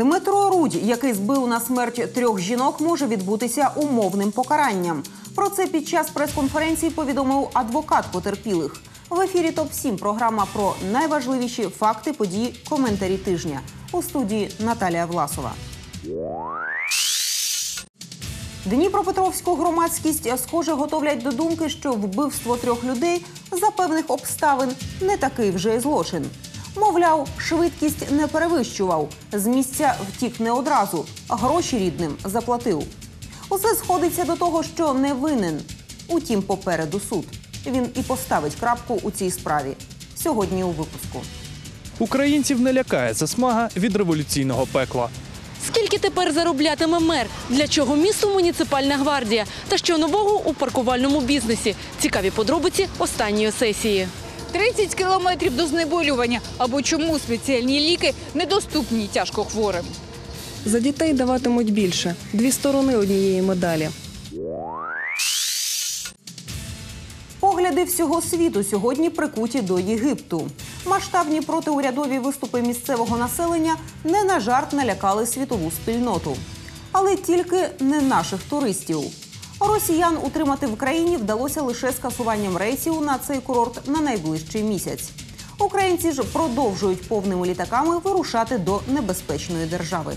Дмитро Рудь, який збив на смерть трьох жінок, може відбутися умовним покаранням. Про це під час прес-конференції повідомив адвокат потерпілих. В ефірі ТОП 7 програма про найважливіші факти, події, коментарі тижня. У студії Наталія Власова. Дніпропетровську громадськість схоже готовлять до думки, що вбивство трьох людей за певних обставин не такий вже й злочин. Мовляв, швидкість не перевищував, з місця втік не одразу, а гроші рідним заплатив. Усе сходиться до того, що не винен. Утім, попереду суд. Він і поставить крапку у цій справі. Сьогодні у випуску. Українців не лякає засмага від революційного пекла. Скільки тепер зароблятиме мер? Для чого місту муніципальна гвардія? Та що нового у паркувальному бізнесі? Цікаві подробиці останньої сесії. 30 кілометрів до знеболювання. Або чому спеціальні ліки недоступні тяжкохворим. За дітей даватимуть більше дві сторони однієї медалі. Погляди всього світу сьогодні прикуті до Єгипту. Масштабні протиурядові виступи місцевого населення не на жарт налякали світову спільноту. Але тільки не наших туристів. Росіян утримати в країні вдалося лише скасуванням рейсів на цей курорт на найближчий місяць. Українці ж продовжують повними літаками вирушати до небезпечної держави.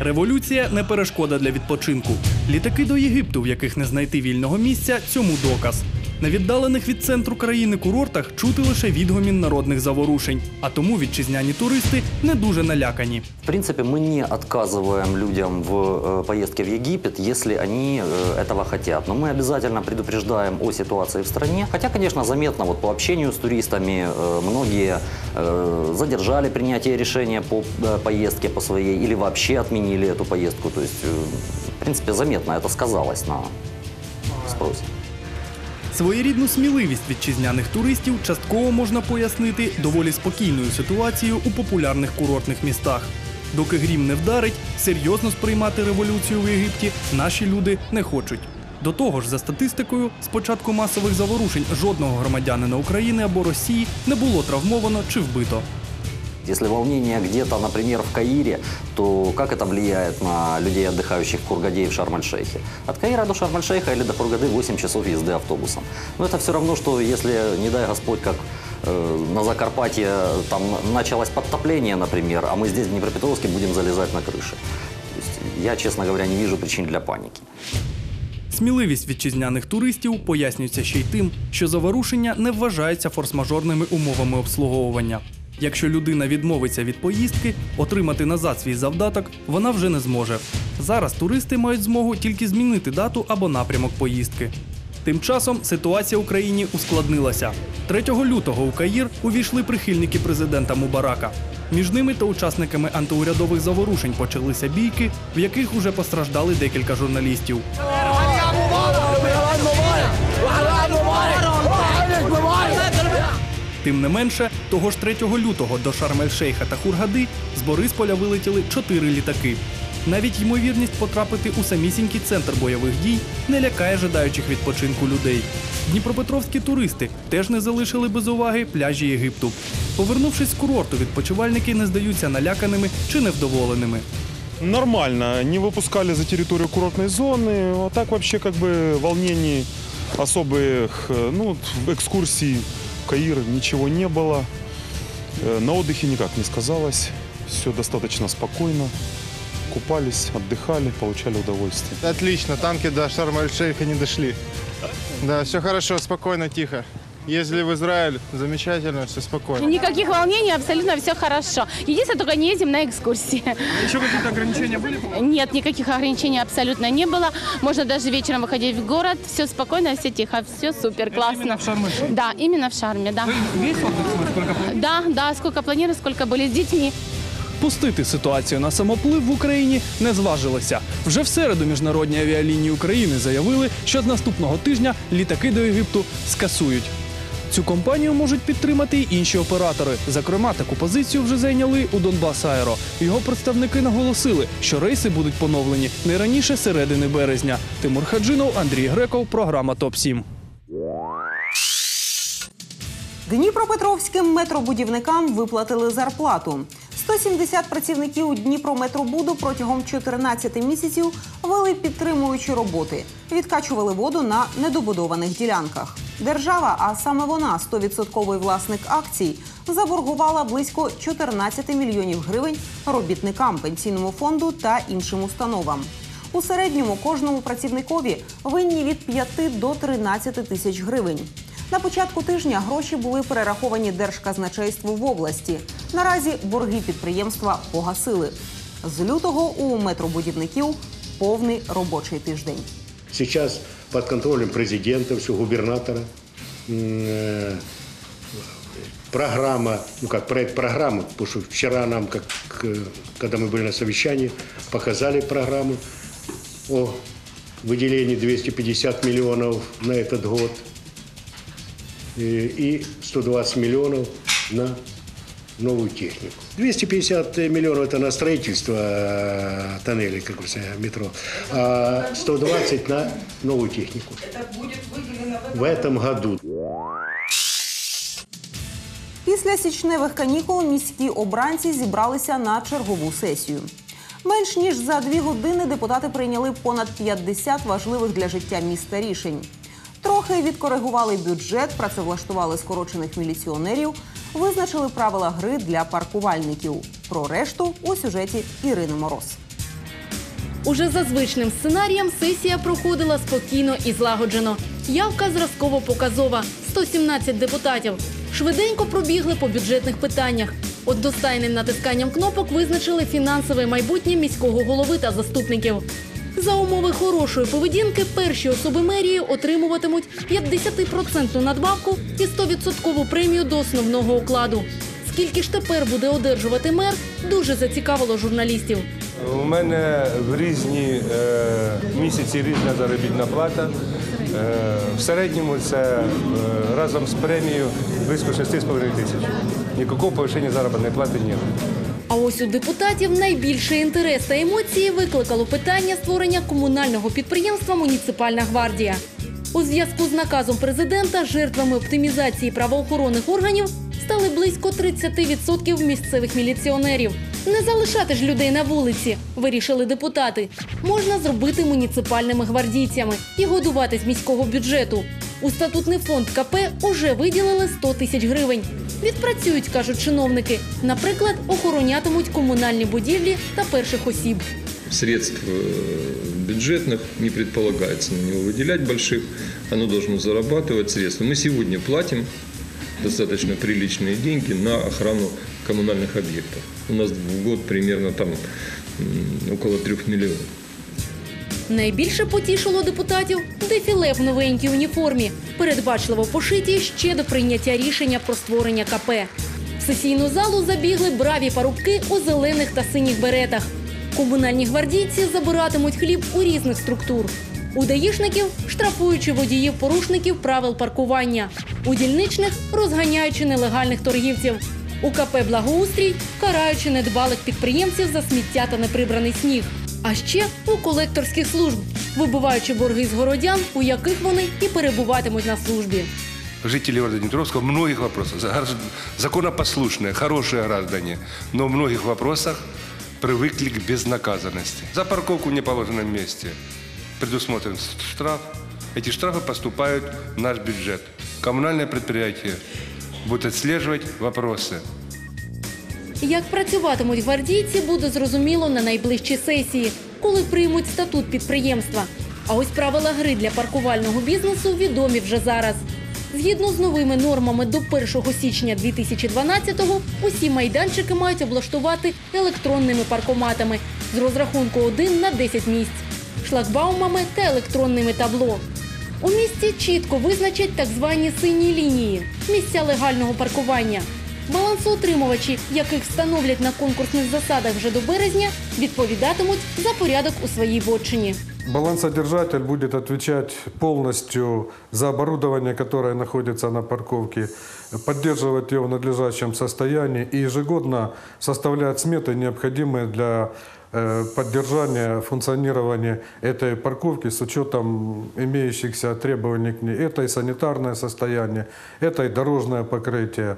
Революція не перешкода для відпочинку. Літаки до Єгипту, в яких не знайти вільного місця, цьому доказ. На віддалених від центру країни курортах чути лише відгомін народних заворушень, а тому вітчизняні туристи не дуже налякані. В принципе, мы не отказываем людям в э, поездке в Египет, если они э, этого хотят. Но мы обязательно предупреждаем о ситуации в стране. Хотя, конечно, заметно вот по общению с туристами э, многие э, задержали принятие решения по э, поездке по своей или вообще отменили эту поездку. То есть, э, в принципе, заметно это сказалось на спросе. Своєрідну сміливість вітчизняних туристів частково можна пояснити доволі спокійною ситуацією у популярних курортних містах. Доки грім не вдарить, серйозно сприймати революцію в Єгипті наші люди не хочуть. До того ж, за статистикою, з початку масових заворушень жодного громадянина України або Росії не було травмовано чи вбито. Если волнение где-то, например, в Каире, то как это влияет на людей, отдыхающих в Кургаде и в Шарм-эль-Шейхе? От Каира до Шарм-эль-Шейха или до Кургады 8 часов езды автобусом. Но это все равно, что если, не дай Господь, как э, на Закарпатье там началось подтопление, например, а мы здесь, в Днепропетровске, будем залезать на крыши. То есть я, честно говоря, не вижу причин для паники. Сміливість вітчизняних туристів пояснюється ще й тим, що заворушення не вважаються форс-мажорними умовами обслуговування. Якщо людина відмовиться від поїздки, отримати назад свій завдаток вона вже не зможе. Зараз туристи мають змогу тільки змінити дату або напрямок поїздки. Тим часом ситуація в Україні ускладнилася. 3 лютого у Каїр увійшли прихильники президента Мубарака. Між ними та учасниками антиурядових заворушень почалися бійки, в яких уже постраждали декілька журналістів. Тим не менше, того ж 3 лютого до Шарм-ель-Шейха та Хургади з Борисполя вилетіли чотири літаки. Навіть ймовірність потрапити у самісінький центр бойових дій не лякає жадаючих відпочинку людей. Дніпропетровські туристи теж не залишили без уваги пляжі Єгипту. Повернувшись з курорту, відпочивальники не здаються наляканими чи невдоволеними. Нормально, не выпускали за территорию курортной зоны. А так вообще как бы волнений особых, э, ну, вот в экскурсии в Каир ничего не было. Э, На отдыхе никак не сказалось. Все достаточно спокойно. Купались, отдыхали, получали удовольствие. Отлично, танки до Шарм-эль-Шейха не дошли. Да, все хорошо, спокойно, тихо. Ездили в Израиль, замечательно, все спокойно. Никаких волнений, абсолютно все хорошо. Единственное, только не ездим на экскурсии. Еще какие-то ограничения были? Нет, никаких ограничений абсолютно не было. Можно даже вечером выходить в город. Все спокойно, все тихо, все супер, классно. в Шарм-эль-Шейхе? Да, именно в Шарме, да. Весь отдых сколько Да, да, сколько планирую, сколько были с детьми. Пустити ситуацію на самоплив в Україні не зважилися. Вже в середу міжнародні авіалінії України заявили, що з наступного тижня літаки до Єгипту скасують. Цю компанію можуть підтримати й інші оператори. Зокрема, таку позицію вже зайняли у Донбас Аеро. Його представники наголосили, що рейси будуть поновлені не раніше середини березня. Тимур Хаджинов, Андрій Греков, програма ТОП 7 Дніпропетровським метробудівникам виплатили зарплату. 170 працівників Дніпрометробуду протягом 14 місяців вели підтримуючі роботи, відкачували воду на недобудованих ділянках. Держава, а саме вона, 100% власник акцій, заборгувала близько 14 мільйонів гривень робітникам пенсійному фонду та іншим установам. У середньому кожному працівникові винні від 5 до 13 тисяч гривень. На початку тижня гроші були перераховані Держказначейству в області. Наразі борги підприємства погасили. З лютого у метробудівників повний робочий тиждень. Сейчас под контролем президента, все, губернатора. М, э, Программа, ну как проект программы, потому что вчера нам, как, э, когда мы были на совещании, показали программу о выделении 250 миллионов на этот год э, и 120 миллионов на новую технику. 250 миллионов это на строительство э, тоннелей, как говорится, метро, а 120 на новую технику. Это будет выделено в этом году. Після січневих канікул міські обранці зібралися на чергову сесію. Менш ніж за дві години депутати прийняли понад 50 важливих для життя міста рішень. Трохи відкоригували бюджет, працевлаштували скорочених міліціонерів, визначили правила гри для паркувальників. Про решту у сюжеті Ірини Мороз. Уже за звичним сценарієм сесія проходила спокійно і злагоджено. Явка зразково показова 117 депутатів. Швиденько пробігли по бюджетних питаннях. Одностайним натисканням кнопок визначили фінансове майбутнє міського голови та заступників. За умови хорошої поведінки перші особи мерії отримуватимуть 50% надбавку і 100% премію до основного окладу. Скільки ж тепер буде одержувати мер, дуже зацікавило журналістів. У мене в різні е, місяці різна заробітна плата. Е, в середньому це е, разом з премією близько 6,5 тисяч. Ніякого повищення заробітної плати немає. А ось у депутатів найбільший інтерес та емоції викликало питання створення комунального підприємства Муніципальна гвардія. У зв'язку з наказом президента жертвами оптимізації правоохоронних органів стали близько 30% місцевих міліціонерів. Не залишати ж людей на вулиці, вирішили депутати. Можна зробити муніципальними гвардійцями і годувати з міського бюджету. У статутний фонд КП уже виділили 100 тисяч гривень. Відпрацюють, кажуть чиновники. Наприклад, охоронятимуть комунальні будівлі та перших осіб. средств э, бюджетных не предполагается на него выделять больших. Оно должно зарабатывать средства. Мы сегодня платим достаточно приличные деньги на охрану коммунальных объектов. У нас в год примерно там м, около трех миллионов. Найбільше потішило депутатів дефіле в новенькій уніформі, передбачливо пошиті ще до прийняття рішення про створення КП. В сесійну залу забігли браві парубки у зелених та синіх беретах. Комунальні гвардійці забиратимуть хліб у різних структур. У даїшників штрафуючи водіїв порушників правил паркування, у дільничних розганяючи нелегальних торгівців. У КП Благоустрій караючи недбалих підприємців за сміття та неприбраний сніг А ще у колекторських служб, вибиваючи борги з городян, у яких вони і перебуватимуть на службі. Жители города Днепровского в многих вопросах, гражд- законопослушные, хорошие граждане, но в многих вопросах привыкли к безнаказанности. За парковку в неположенном месте предусмотрен штраф. Эти штрафы поступают в наш бюджет. Коммунальное предприятие будет отслеживать вопросы. як працюватимуть гвардійці, буде зрозуміло на найближчій сесії, коли приймуть статут підприємства. А ось правила гри для паркувального бізнесу відомі вже зараз. Згідно з новими нормами до 1 січня 2012-го усі майданчики мають облаштувати електронними паркоматами з розрахунку 1 на 10 місць, шлагбаумами та електронними табло. У місті чітко визначать так звані сині лінії місця легального паркування. Балансоутримувачі, яких встановлять на конкурсних засадах вже до березня, відповідатимуть за порядок у своїй вотчині. Балансодержатель будет отвечать полностью за оборудование, которое находится на парковке, поддерживать его в надлежащем состоянии и ежегодно составлять сметы, необходимые для э, поддержания функционирования этой парковки с учетом имеющихся требований к ней. Это и санитарное состояние, это и дорожное покрытие.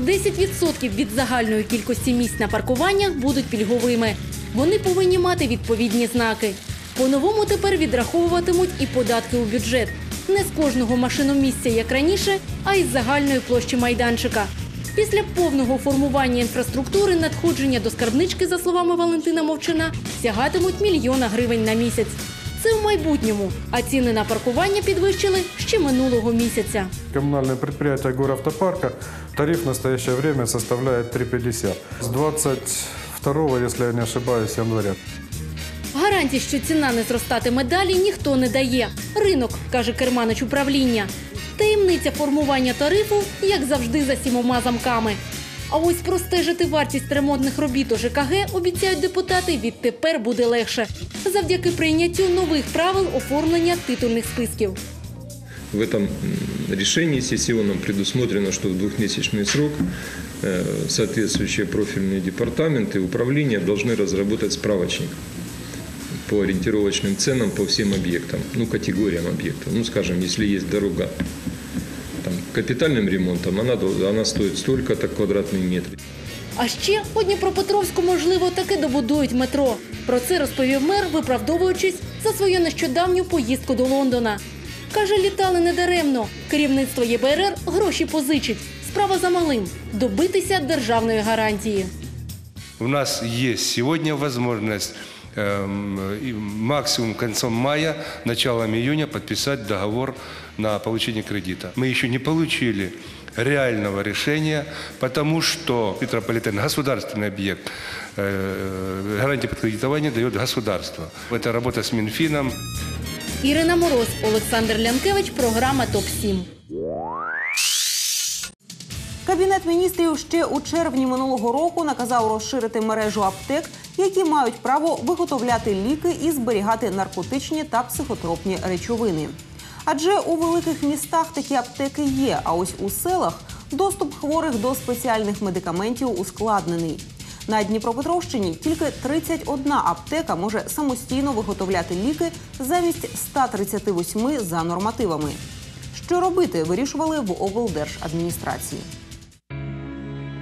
10% від загальної кількості місць на паркуваннях будуть пільговими. Вони повинні мати відповідні знаки. По-новому тепер відраховуватимуть і податки у бюджет. Не з кожного машиномісця, як раніше, а із загальної площі майданчика. Після повного формування інфраструктури надходження до скарбнички, за словами Валентина Мовчина, сягатимуть мільйона гривень на місяць. Це в майбутньому, а ціни на паркування підвищили ще минулого місяця. Коммунальное предприятие Горавтопарка тариф в настоящее время составляет 3,50. С 22, если я не ошибаюсь, января. Гарантій, що ціна не зростатиме далі, ніхто не дає. Ринок, каже керманич управління. Таємниця формування тарифу, як завжди, за сімома замками. А ось простежити вартість ремонтних робіт у ЖКГ, обіцяють депутати, відтепер буде легше. Завдяки прийняттю нових правил оформлення титульних списків. В этом м, решении сессионном предусмотрено, что в двухмесячный срок э, соответствующие профильные департаменты и управления должны разработать справочник по ориентировочным ценам по всем объектам, ну, категориям объектов. Ну, скажем, если есть дорога там, капитальным ремонтом, она, дол- она стоит столько-то квадратный метр. А ще у Дніпропетровську, можливо, таки добудують метро. Про це розповів мер, виправдовуючись за свою нещодавню поїздку до Лондона. Каже, літали недаремно. Керівництво ЄБРР гроші позичить. Справа за малим добитися державної гарантії. У нас есть сегодня возможность эм, и максимум концом мая, началом июня подписать договор на получение кредита. Мы еще не получили реального решения, потому что метрополитен – государственный объект. Э, Гарантии под кредитование дает государство. Это работа с Минфином. Ірина Мороз, Олександр Лянкевич, програма ТОП 7 Кабінет міністрів ще у червні минулого року наказав розширити мережу аптек, які мають право виготовляти ліки і зберігати наркотичні та психотропні речовини. Адже у великих містах такі аптеки є, а ось у селах доступ хворих до спеціальних медикаментів ускладнений. На Дніпропетровщині тільки 31 аптека може самостійно виготовляти ліки замість 138 за нормативами. Що робити, вирішували в облдержадміністрації.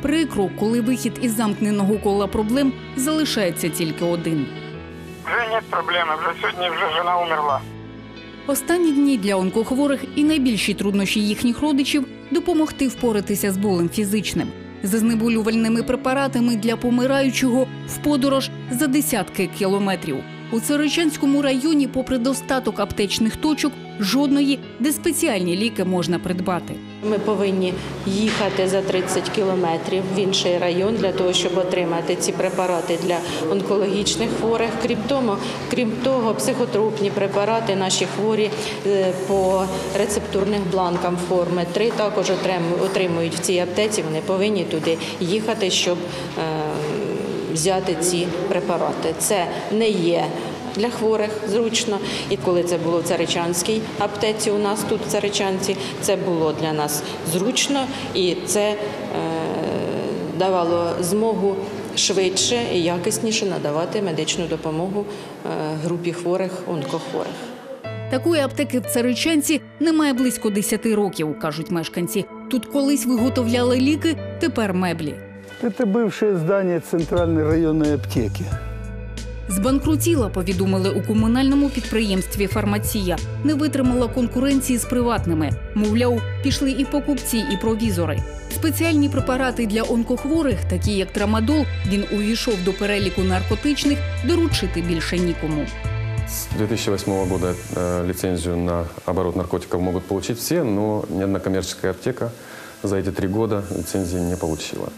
Прикро, коли вихід із замкненого кола проблем залишається тільки один. Вже нет проблеми, вже сьогодні вже жена умерла. Останні дні для онкохворих і найбільші труднощі їхніх родичів допомогти впоратися з болем фізичним, за знеболювальними препаратами для помираючого в подорож за десятки кілометрів. У Царичанському районі, попри достаток аптечних точок, жодної, де спеціальні ліки можна придбати. Ми повинні їхати за 30 кілометрів в інший район для того, щоб отримати ці препарати для онкологічних хворих. Крім того, крім того, психотропні препарати наші хворі е, по рецептурних бланкам форми 3 також отрим- отримують в цій аптеці. Вони повинні туди їхати, щоб е, взяти ці препарати. Це не є для хворих зручно. І коли це було в Царичанській аптеці, у нас тут в Царичанці, це було для нас зручно і це е, давало змогу швидше і якісніше надавати медичну допомогу е, групі хворих, онкохворих. Такої аптеки в Царичанці немає близько 10 років, кажуть мешканці. Тут колись виготовляли ліки, тепер меблі. Это бывшее здание центральной районной аптеки. Збанкрутіла, повідомили у комунальному підприємстві Фармація. Не витримала конкуренції з приватними. Мовляв, пішли і покупці, і провізори. Спеціальні препарати для онкохворих, такі як трамадол, він увійшов до переліку наркотичних, доручити більше нікому. С 2008 года э, лицензию на оборот наркотиков могут получить все, но ни одна коммерческая аптека за эти три года лицензии не получила.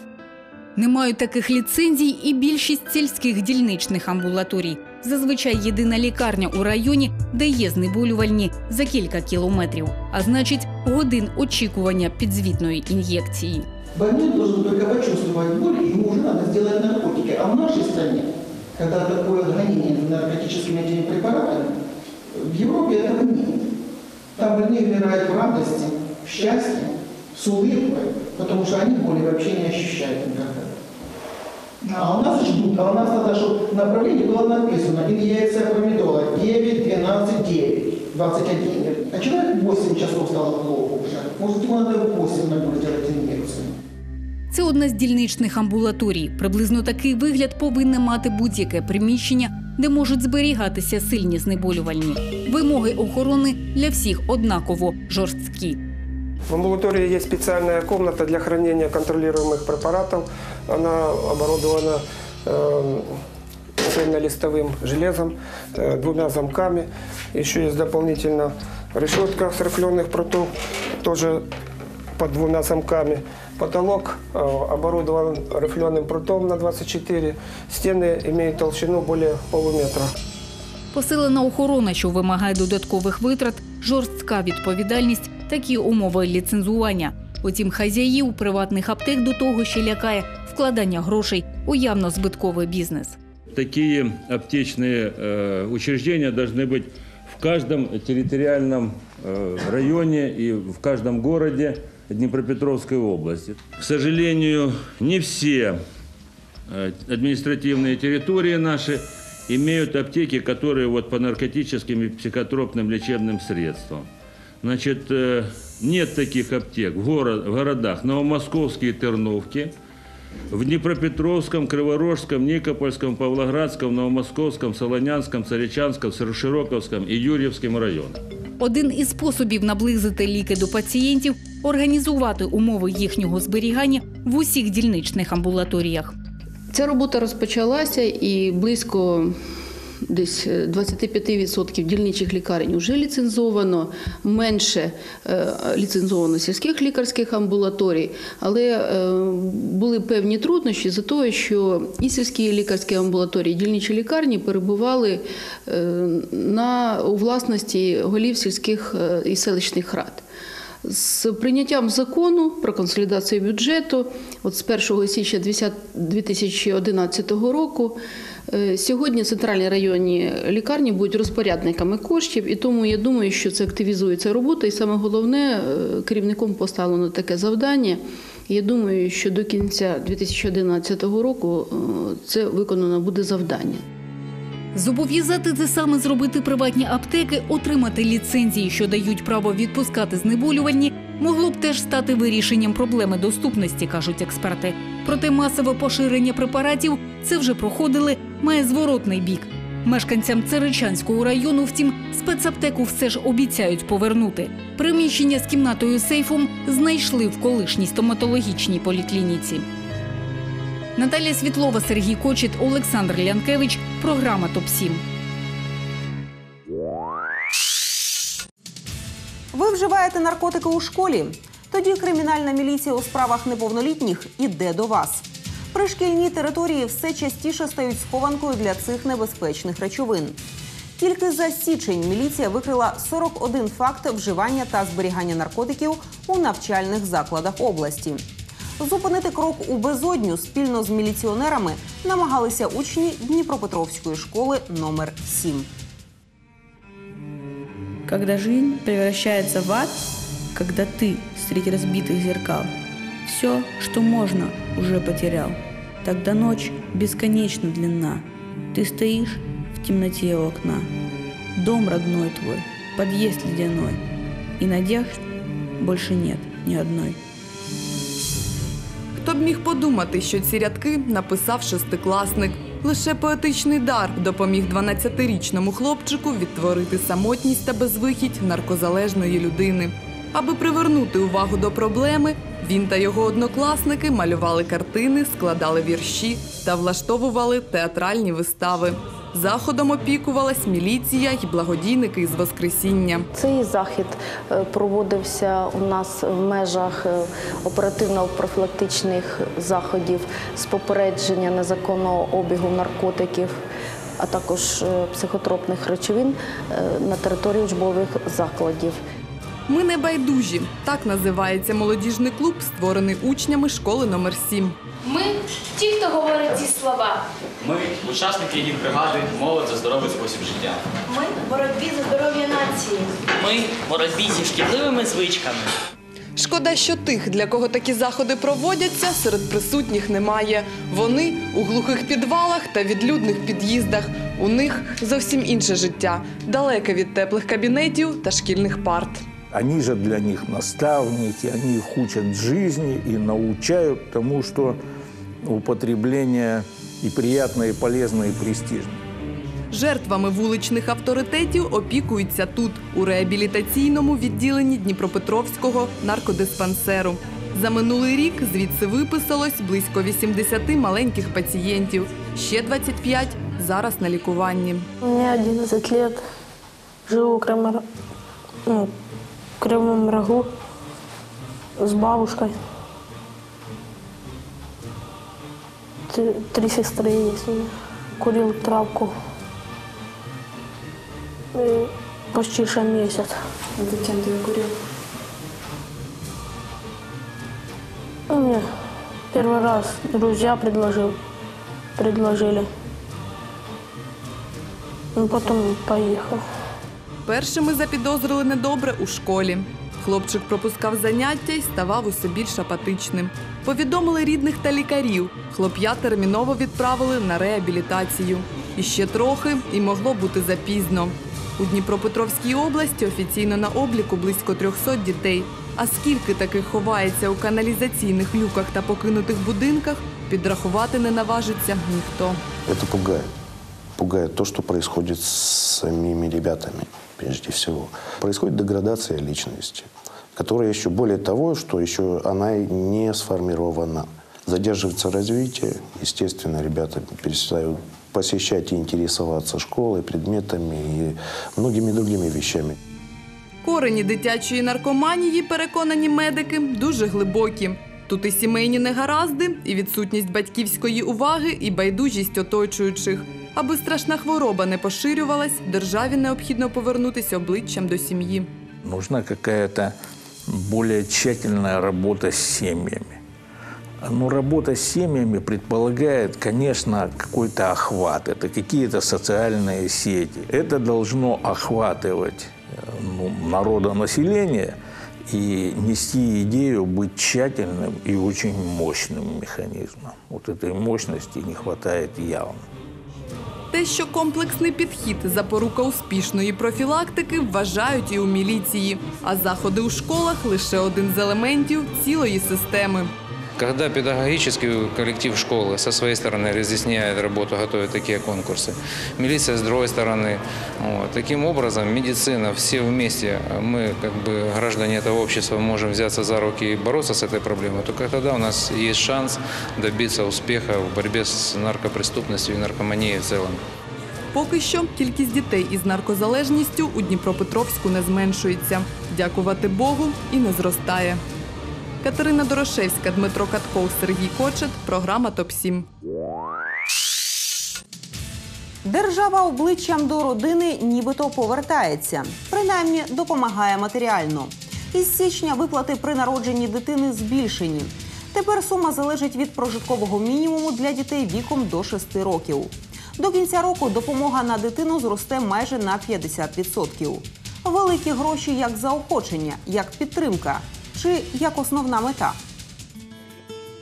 Не мають таких ліцензій і більшість сільських дільничних амбулаторій. Зазвичай єдина лікарня у районі, де є знеболювальні за кілька кілометрів. А значить, годин очікування підзвітної ін'єкції. Больной должен только почувствовать боль, и ему уже надо сделать наркотики. А в нашей стране, когда такое гонение за наркотическими этими препаратами, в Европе этого нет. Там больные умирают в радости, в счастье, с улыбкой, потому что они боли вообще не ощущают никогда. А у нас ждут, а у нас надо, чтобы направление было написано инъекция промедола 9, 12, 9, 21. А человек 8 часов стало плохо уже. Может, ему надо 8 на сделать инъекцию. Це одна з дільничних амбулаторій. Приблизно такий вигляд повинне мати будь-яке приміщення, де можуть зберігатися сильні знеболювальні. Вимоги охорони для всіх однаково жорсткі. В амбулатории есть специальная комната для хранения контролируемых препаратов. Она оборудована э, цельнолистовым железом, э, двумя замками. Еще есть дополнительно решетка с рифленых прутов, тоже под двумя замками. Потолок э, оборудован рифленым прутом на 24. Стены имеют толщину более полуметра. Посилена охорона, що вимагає додаткових витрат, жорстка відповідальність, такі умови ліцензування. Утім, хазяїв приватних аптек до того ще лякає вкладання грошей у явно збитковий бізнес. Такие аптечные э, учреждения должны быть в каждом территориальном э, районе и в каждом городе Днепропетровской области. К сожалению, не все э, административные территории наши имеют аптеки, которые вот по наркотическим и психотропным лечебным средствам. Значит, э, нет таких аптек в, город, в городах Новомосковске и Терновке, в Днепропетровском, Криворожском, Никопольском, Павлоградском, Новомосковском, Солонянском, Царичанском, Широковском и Юрьевском районах. Один із способів наблизити ліки до пацієнтів організувати умови їхнього зберігання в усіх дільничних амбулаторіях. Ця робота розпочалася і близько десь е, 25% дільничих лікарень вже ліцензовано, менше е, ліцензовано сільських лікарських амбулаторій, але е, були певні труднощі за того, що і сільські лікарські амбулаторії, і дільничі лікарні перебували е, на у власності голів сільських е, і селищних рад. З прийняттям закону про консолідацію бюджету, от з 1 січня 2011 року, е, сьогодні центральні районні лікарні будуть розпорядниками коштів, і тому я думаю, що це активізується робота, і саме головне е, керівником поставлено таке завдання. Я думаю, що до кінця 2011 року е, це виконано буде завдання. Зобов'язати це саме зробити приватні аптеки, отримати ліцензії, що дають право відпускати знеболювальні, могло б теж стати вирішенням проблеми доступності, кажуть експерти. Проте масове поширення препаратів це вже проходили, має зворотний бік. Мешканцям Царичанського району, втім, спецаптеку все ж обіцяють повернути. Приміщення з кімнатою сейфом знайшли в колишній стоматологічній поліклініці. Наталія Світлова, Сергій Кочет, Олександр Лянкевич. Програма Топ 7 Ви вживаєте наркотики у школі? Тоді кримінальна міліція у справах неповнолітніх іде до вас. Пришкільні території все частіше стають схованкою для цих небезпечних речовин. Тільки за січень міліція викрила 41 факт вживання та зберігання наркотиків у навчальних закладах області. Зупинити крок у безодню спільно з міліціонерами намагалися учні Дніпропетровської школи номер 7. Когда жизнь превращается в ад, когда ты среди разбитых зеркал все, что можно, уже потерял, тогда ночь бесконечно длинна. Ты стоишь в темноте у окна. Дом родной твой, подъезд ледяной. И надежд больше нет ни одной. Хто б міг подумати, що ці рядки написав шестикласник. Лише поетичний дар допоміг 12-річному хлопчику відтворити самотність та безвихідь наркозалежної людини. Аби привернути увагу до проблеми, він та його однокласники малювали картини, складали вірші та влаштовували театральні вистави. Заходом опікувалась міліція й благодійники із Воскресіння. Цей захід е, проводився у нас в межах е, оперативно-профілактичних заходів з попередження незаконного обігу наркотиків, а також е, психотропних речовин на території учбових закладів. Ми не байдужі. Так називається молодіжний клуб, створений учнями школи номер 7 Ми ті, хто говорить ці слова. Ми учасники гідбригади молодь за здоровий спосіб життя. Ми в боротьбі за здоров'я нації. Ми в боротьбі зі шкідливими звичками. Шкода, що тих, для кого такі заходи проводяться, серед присутніх немає. Вони у глухих підвалах та відлюдних під'їздах. У них зовсім інше життя, далеке від теплих кабінетів та шкільних парт. Они же для них наставники, они их учат жизни и научают тому, что употребление и приятно, и полезно, и престижно. Жертвами вуличних авторитетів опікуються тут, у реабілітаційному відділенні Дніпропетровського наркодиспансеру. За минулий рік звідси виписалось близько 80 маленьких пацієнтів. Ще 25 зараз на лікуванні. Мне 11 лет. Живу в Кривом, ну, Кривом Рогу с бабушкой. Три, три сестры есть. Курил травку. И почти что месяц. Зачем ты ее курил? Ну, Мне первый раз друзья предложил, предложили. Ну, потом поехал. Першими запідозрили недобре у школі. Хлопчик пропускав заняття й ставав усе більш апатичним. Повідомили рідних та лікарів. Хлоп'я терміново відправили на реабілітацію. І ще трохи, і могло бути запізно. У Дніпропетровській області офіційно на обліку близько 300 дітей. А скільки таких ховається у каналізаційних люках та покинутих будинках, підрахувати не наважиться ніхто. Это пугает. Пугает то, что происходит с самими ребятами, прежде всего. Происходит деградация личности, которая еще более того, что еще она не сформирована. Задерживается развитие, естественно, ребята перестают посещать и интересоваться школой, предметами и многими другими вещами. Корені дитячої наркоманії, переконані медики, дуже глибокі. Тут і сімейні негаразди, і відсутність батьківської уваги, і байдужість оточуючих. Аби страшна хвороба не поширювалась, державі необхідно повернутися обличчям до сім'ї. Нужна какая-то более тщательная работа с семьями. Но работа с семьями предполагает, конечно, какой-то охват. Это какие-то социальные сети. Это должно охватывать э, ну, народонаселение и нести идею быть тщательным и очень мощным механизмом. Вот этой мощности не хватает явно. Те, що комплексний підхід запорука успішної профілактики, вважають і у міліції. А заходи у школах лише один з елементів цілої системи. Когда педагогический коллектив школы со своей стороны разъясняет работу, готовит такие конкурсы, милиция с другой стороны. Вот. Таким образом, медицина, все вместе, мы, как бы граждане этого общества, можем взяться за руки и бороться с этой проблемой, только тогда у нас есть шанс добиться успеха в борьбе с наркопреступностью и наркоманией в целом. Поки що кількість дітей із наркозалежністю у Дніпропетровську не зменшується. Дякувати Богу, і не зростає. Катерина Дорошевська, Дмитро Катков, Сергій Кочет. Програма ТОП 7 Держава обличчям до родини нібито повертається, принаймні допомагає матеріально. Із січня виплати при народженні дитини збільшені. Тепер сума залежить від прожиткового мінімуму для дітей віком до 6 років. До кінця року допомога на дитину зросте майже на 50%. Великі гроші як заохочення, як підтримка чи як основна мета.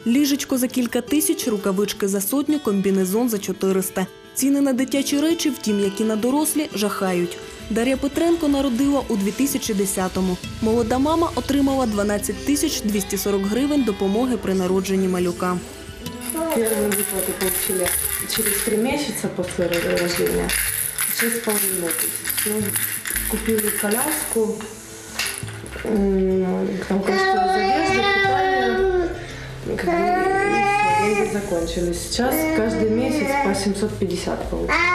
Ліжечко за кілька тисяч, рукавички за сотню, комбінезон за 400. Ціни на дитячі речі, втім, як і на дорослі, жахають. Дар'я Петренко народила у 2010-му. Молода мама отримала 12 тисяч 240 гривень допомоги при народженні малюка. Первые выплаты получили через три месяца после рождения. Шесть с половиной тысяч. Ну, Купили коляску, м, там кажется, одежда, питание. Как бы, и всё, деньги закончились. Сейчас каждый месяц по 750 получается.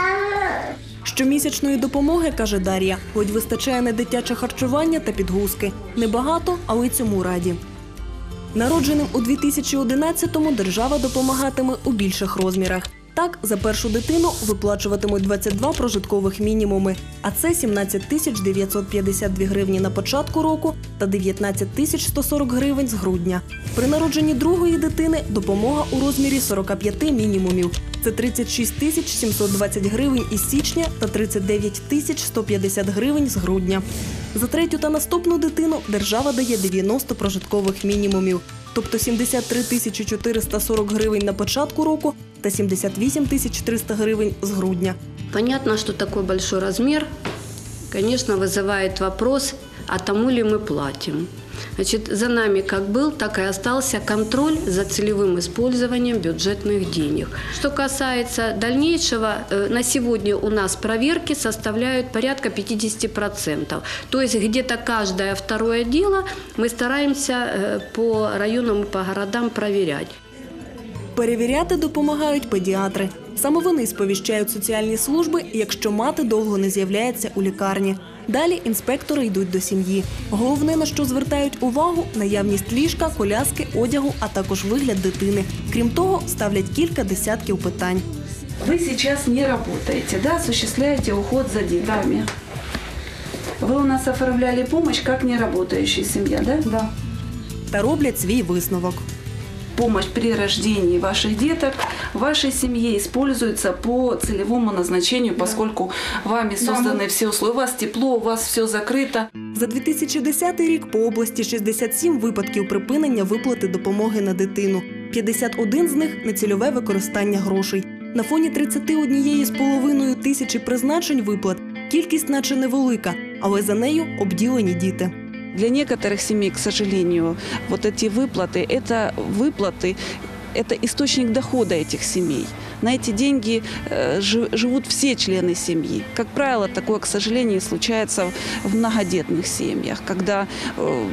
Щомісячної допомоги, каже Дар'я, хоч вистачає на дитяче харчування та підгузки. Небагато, але й цьому раді. Народженим у 2011-му держава допомагатиме у більших розмірах. Так, за першу дитину виплачуватимуть 22 прожиткових мінімуми, а це 17 тисяч 952 гривні на початку року та 19 тисяч 140 гривень з грудня. При народженні другої дитини допомога у розмірі 45 мінімумів. Це 36 тисяч 720 гривень із січня та 39 тисяч 150 гривень з грудня. За третю та наступну дитину держава дає 90 прожиткових мінімумів, тобто 73 тисячі 440 гривень на початку року та 78 тисяч 300 гривень з грудня. Понятно, что такой большой размер, конечно, вызывает вопрос, а тому ли мы платим. Значит, за нами как был, так и остался контроль за целевым использованием бюджетных денег. Что касается дальнейшего, э, на сегодня у нас проверки составляют порядка 50%. То есть где-то каждое второе дело мы стараемся э, по районам и по городам проверять. Перевіряти допомагають педіатри. Саме вони сповіщають соціальні служби, якщо мати довго не з'являється у лікарні. Далі інспектори йдуть до сім'ї. Головне, на що звертають увагу наявність ліжка, коляски, одягу, а також вигляд дитини. Крім того, ставлять кілька десятків питань. Вы сейчас не работаете, да, осуществляете уход за детьми. Вы у нас оформляли помощь как неработающая семья, да? Да. Та роблять свій висновок. Помощь при рождении ваших деток в вашей семье используется по целевому назначению, поскольку вами созданы все условия. У вас тепло, у вас все закрыто. За 2010 рік по області 67 випадків припинення виплати допомоги на дитину. 51 з них нецільове використання грошей. На фоні 31 з половиною тисячі призначень виплат кількість наче невелика, але за нею обділені діти. Для некоторых семей, к сожалению, вот эти выплаты, это выплаты, это источник дохода этих семей. На эти деньги э, жи- живут все члены семьи. Как правило, такое, к сожалению, случается в- многодетных семьях, когда э,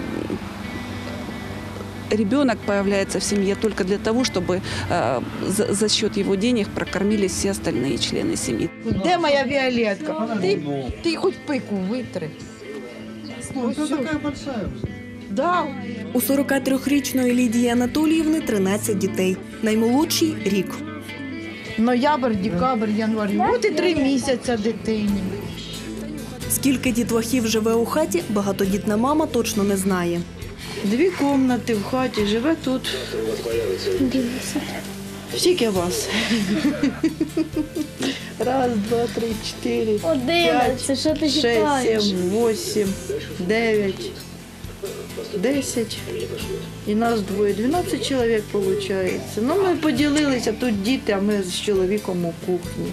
ребенок появляется в семье только для того, чтобы э, за, счет его денег прокормились все остальные члены семьи. Де моя Віолетка? Ти, ти хоч пику витри. Большая Да. У 43-річної Лідії Анатоліївни 13 дітей. Наймолодший рік. Ноябрь, декабрь, январь. От і три місяці дитині. Скільки дітлахів живе у хаті, багатодітна мама точно не знає. Дві кімнати в хаті, живе тут. Скільки вас? Раз, два, три, чотири. Одинадцять, що ти шесть, сім, восім, дев'ять, десять. І нас двоє. 12 чоловік виходить. Ну, ми поділилися, тут діти, а ми з чоловіком у кухні.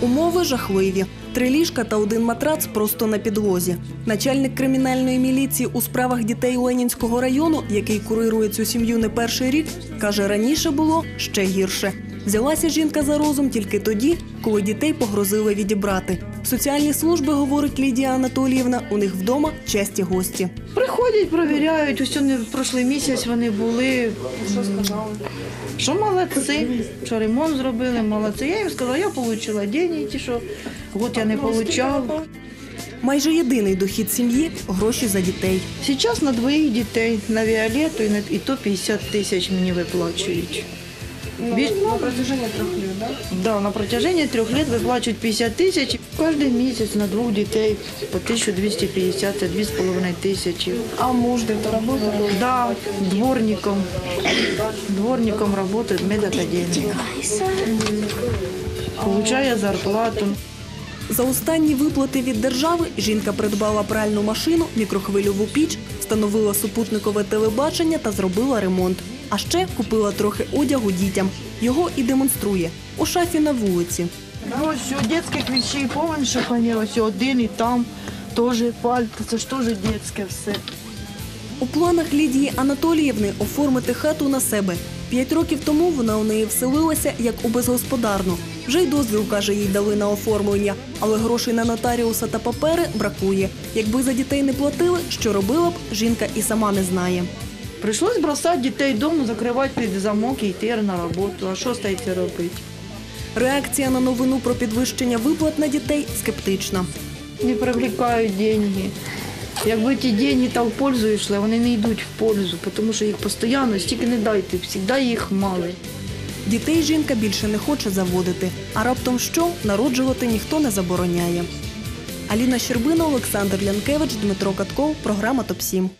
Умови жахливі. Три ліжка та один матрац просто на підлозі. Начальник кримінальної міліції у справах дітей Ленінського району, який курирує цю сім'ю не перший рік, каже, раніше було ще гірше. Взялася жінка за розум тільки тоді, коли дітей погрозили відібрати. Соціальні служби, говорить Лідія Анатоліївна, у них вдома часті гості. Приходять, провіряють. Ось вони в прошлий місяць вони були. Що сказали? Що молодці, що ремонт зробили, молодці. Я їм сказала, я отримала гроші, ті, що от я не отримав. Майже єдиний дохід сім'ї гроші за дітей. Зараз на двоїх дітей, на Віолету і, на, і то 50 тисяч мені виплачують. Більш- на протяжении трех лет, да? Да, на протяжении трех лет выплачивают 50 тысяч. Каждый месяц на двух детей по 1250, это 2,5 тысячи. А муж где-то работает? Да, дворником. Дворником работает в медакадемии. Получая зарплату. За останні виплати від держави жінка придбала пральну машину, мікрохвильову піч, встановила супутникове телебачення та зробила ремонт. А ще купила трохи одягу дітям. Його і демонструє у шафі на вулиці. Ну, ось детських вещей повен ось один і там теж пальто, це ж теж детське все. У планах Лідії Анатоліївни оформити хату на себе. П'ять років тому вона у неї вселилася як у безгосподарну. Вже й дозвіл, каже, їй дали на оформлення, але грошей на нотаріуса та папери бракує. Якби за дітей не платили, що робила б, жінка і сама не знає. Прийшлось бросати дітей вдома, закривати під замок і йти на роботу. А що стається робити? Реакція на новину про підвищення виплат на дітей скептична. Не привлекають деньги. Якби ті деньги та в пользу йшли, вони не йдуть в пользу, тому що їх постійно стільки не дайте, завжди їх мало. Дітей жінка більше не хоче заводити, а раптом що народжувати ніхто не забороняє. Аліна Щербина, Олександр Лянкевич, Дмитро Катков. Програма Топ 7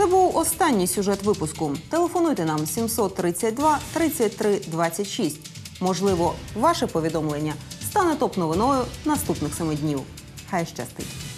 Це був останній сюжет випуску. Телефонуйте нам 732 33 26. Можливо, ваше повідомлення стане топ новиною наступних семи днів. Хай щастить!